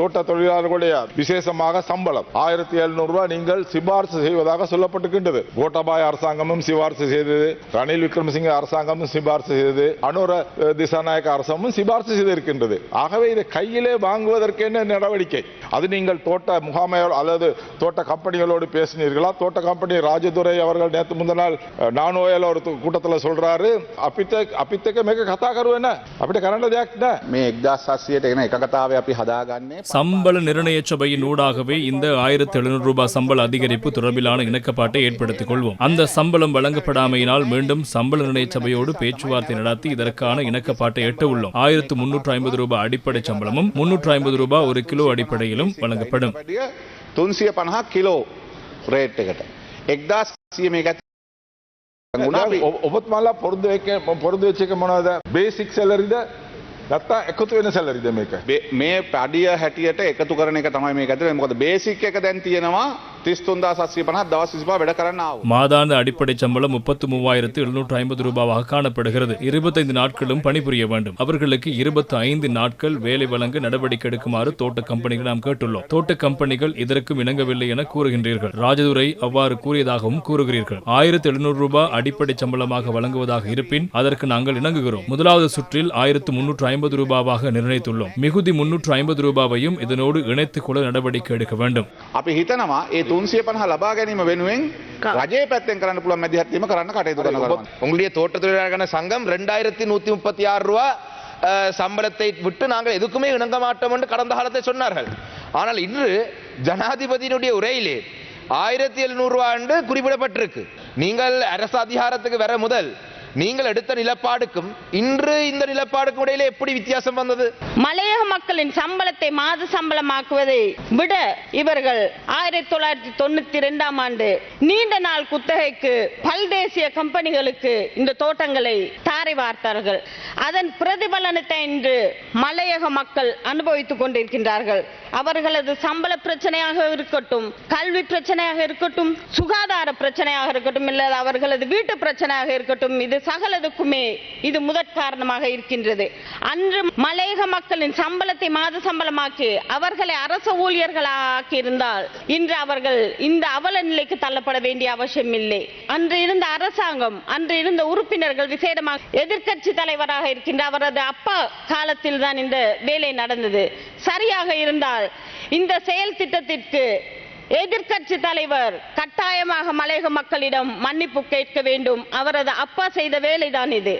தோட்ட தொழிலாளர்களுடைய விசேஷமாக சம்பளம் ஆயிரத்தி எழுநூறு ரூபாய் நீங்கள் சிபார்சு செய்வதாக சொல்லப்பட்டிருக்கின்றது கோட்டாபாய அரசாங்கமும் சிபார்சு செய்தது ரணில் விக்ரமசிங்க அரசாங்கமும் சிபார்சு செய்தது அனுர அஹ், திசாநாயக்க அரசாங்கமும் சிபார்சு செய்திருக்கின்றது ஆகவே இதை கையிலே வாங்குவதற்கு என்ன நடவடிக்கை அது நீங்கள் தோட்ட முகாமையோடு அல்லது தோட்ட கம்பெனிகளோடு பேசினீர்களா தோட்ட கம்பெனி ராஜதுரை அவர்கள் நேற்று முந்தின நாள் அஹ், நானோயில் ஒரு கூட்டத்தில் சொல்றாரு அப்பித்த அப்பித்தக்க மிக கதா கருவேன අපිට කරන්න දෙයක් නෑ මේ එක්දස් සස්සියට එන එකකතාව අපි හදාගන්නේ சம்பள நிர்ணய சபையின் ஊடாகவே இந்த ஆயிரத்தி எழுநூறு ரூபாய் சம்பள அதிகரிப்பு தொடர்பிலான இணக்கப்பாட்டை ஏற்படுத்திக் கொள்வோம் அந்த சம்பளம் வழங்கப்படாமையினால் மீண்டும் சம்பள நிர்ணய சபையோடு பேச்சுவார்த்தை நடத்தி இதற்கான இணக்கப்பாட்டை எட்ட உள்ளோம் ஆயிரத்து முன்னூற்று ஐம்பது ரூபாய் அடிப்படை சம்பளமும் முன்னூற்று ஐம்பது ரூபாய் ஒரு கிலோ அடிப்படையிலும் வழங்கப்படும் වැඩිය තුන්සිය පණහක් කිලෝ රේට් එකට එක්දස් සිය මේ ගත ඔබ- ඔබතුමාලා පොරොන්දු වෙච්ච පොරොන්දු වෙච්ච එක මොනවද බේසික් සැලරිද නැත්නම් එකතු වෙන සැලරිද මේක? මේ පඩිය හැටියට එකතු කරන එක තමයි මේ ඇතර මොකද බේසික් එක දැන් තියෙනවා மாதாந்த அடிப்படை சம்பளம் முப்பத்தி மூவாயிரத்து எழுநூற்று ஐம்பது ரூபாவாக காணப்படுகிறது. இருபத்தைந்து நாட்களும் பணிபுரிய வேண்டும். அவர்களுக்கு இருபத்தி ஐந்து நாட்கள் வேலை வழங்க நடவடிக்கை எடுக்குமாறு தோட்ட கம்பெனிகள் நாம் கேட்டுள்ளோம். தோட்ட கம்பெனிகள் இதற்கும் இணங்கவில்லை என கூறுகின்றீர்கள். ராஜதுரை அவ்வாறு கூறியதாகவும் கூறுகிறீர்கள். ஆயிரத்து எழுநூறு ரூபாய் அடிப்படை சம்பளமாக வழங்குவதாக இருப்பின் அதற்கு நாங்கள் இணங்குகிறோம். முதலாவது சுற்றில் ஆயிரத்தி முன்னூற்று ஐம்பது ரூபாவாக நிர்ணயித்துள்ளோம். மிகுதி முன்னூற்று ஐம்பது ரூபாவையும் இதனோடு இணைத்துக் கொள்ள நடவடிக்கை எடுக்க வேண்டும். அப்ப ஹிதனமா තුන්සිය පනහ ලබා ගැනීම වෙනුවෙන් රජය පැත්තෙන් කරන්න පුළුවන් මැදිහත්වීම කරන්න කටයුතු කරනවා. உங்களுடைய தோட்ட தொழிலாளர்கள் சங்கம் ரெண்டாயிரத்தி நூத்தி முப்பத்தி ஆறு ரூபா அஹ், சம்பளத்தை விட்டு நாங்கள் எதுக்குமே இணங்க மாட்டோம் என்று கடந்த காலத்தை சொன்னார்கள் ஆனால் இன்று ஜனாதிபதியினுடைய உரையிலே ஆயிரத்தி எழுநூறு ரூபா என்று குறிப்பிடப்பட்டிருக்கு நீங்கள் அரசு அதிகாரத்துக்கு வர முதல் நீங்கள் எடுத்த நிலப்பாடுக்கும் இன்று இந்த நிலப்பாடுக்கும் இடையிலே எப்படி வித்தியாசம் வந்தது? மலையக மக்களின் சம்பளத்தை மாத சம்பளமாக்குவதை விட இவர்கள் ஆயிரத்தி தொள்ளாயிரத்தி தொண்ணூத்தி இரண்டாம் ஆண்டு நீண்ட நாள் குத்தகைக்கு பல்தேசிய கம்பெனிகளுக்கு இந்த தோட்டங்களை தாரை வார்த்தார்கள். அதன் பிரதிபலனத்தை இன்று மலையக மக்கள் அனுபவித்துக் கொண்டிருக்கின்றார்கள். அவர்களது சம்பள பிரச்சனையாக இருக்கட்டும் கல்வி பிரச்சனையாக இருக்கட்டும் சுகாதார பிரச்சனையாக இருக்கட்டும் இல்லது அவர்களது வீட்டு பிரச்சனையாக இருக்கட்டும் இது சகலதுக்குமே இது முதற் காரணமாக இருக்கின்றது. அன்று மலையக மக்களின் சம்பளத்தை மாத சம்பளமாக்கி அவர்களை அரச ஊழியர்களாக்கி இருந்தால் இன்று அவர்கள் இந்த அவல நிலைக்கு தள்ளப்பட வேண்டிய அவசியம் இல்லை அன்று இருந்த அரசாங்கம் அன்று இருந்த உறுப்பினர்கள் விசேடமாக எதிர்க்கட்சி தலைவராக இருக்கின்ற அவரது அப்பா காலத்தில் தான் இந்த வேலை நடந்தது. சரியாக இருந்தால் இந்த செயல் திட்டத்திற்கு எதிர்க்கட்சி தலைவர் கட்டாயமாக மலையக மக்களிடம் மன்னிப்பு கேட்க வேண்டும். அவரது அப்பா செய்த வேலைதான் இது.